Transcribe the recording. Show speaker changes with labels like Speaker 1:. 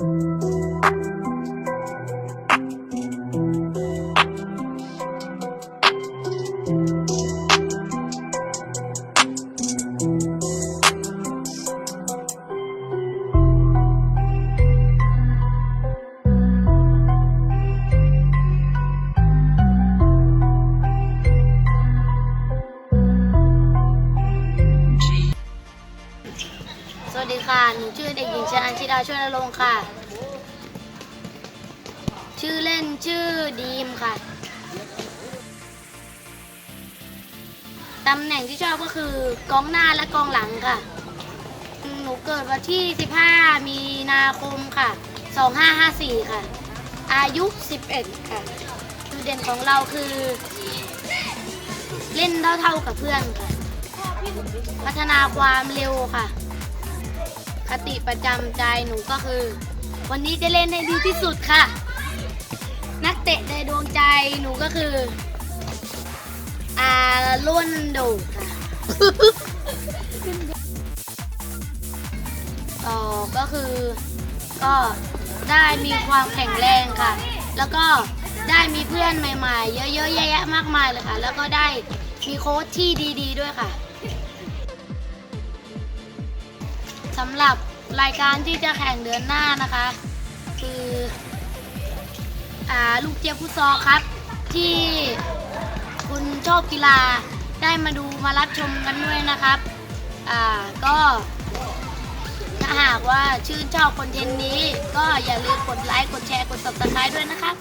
Speaker 1: ส วัสดีค่ะ หนูชื่อเด็กหญิงชนันชิดาช่วยนรงค์ค่ะ ชื่อเล่นชื่อดีมค่ะ ตำแหน่งที่ชอบก็คือกองหน้าและกองหลังค่ะ หนูเกิดวันที่ 15 มีนาคมค่ะ 2554 ค่ะ อายุ 11 ค่ะจุดเด่นของเราคือ เล่นเท่าๆกับเพื่อนค่ะ พัฒนาความเร็วค่ะ คติประจำใจหนูก็คือ วันนี้จะเล่นให้ดีที่สุดค่ะ นักเตะในดวงใจหนูก็คืออาลุนโดค่ะต่อก็คือก็ได้มีความแข็งแรงค่ะ แล้วก็ได้มีเพื่อนใหม่ๆ เยอะๆแยะๆมากมายเลยค่ะ แล้วก็ได้มีโค้ชที่ดี ๆ ด้วยค่ะ สำหรับรายการที่จะแข่งเดือนหน้านะคะ คืออ่าลูกเจี๊ยบฟุตซอลครับ ที่คุณชอบกีฬาได้มาดูมารับชมกันด้วยนะครับอ่าก็ถ้าหากว่าชื่นชอบคอนเทนต์นี้ ก็อย่าลืมกดไลค์กดแชร์กด subscribe ด้วยนะครับ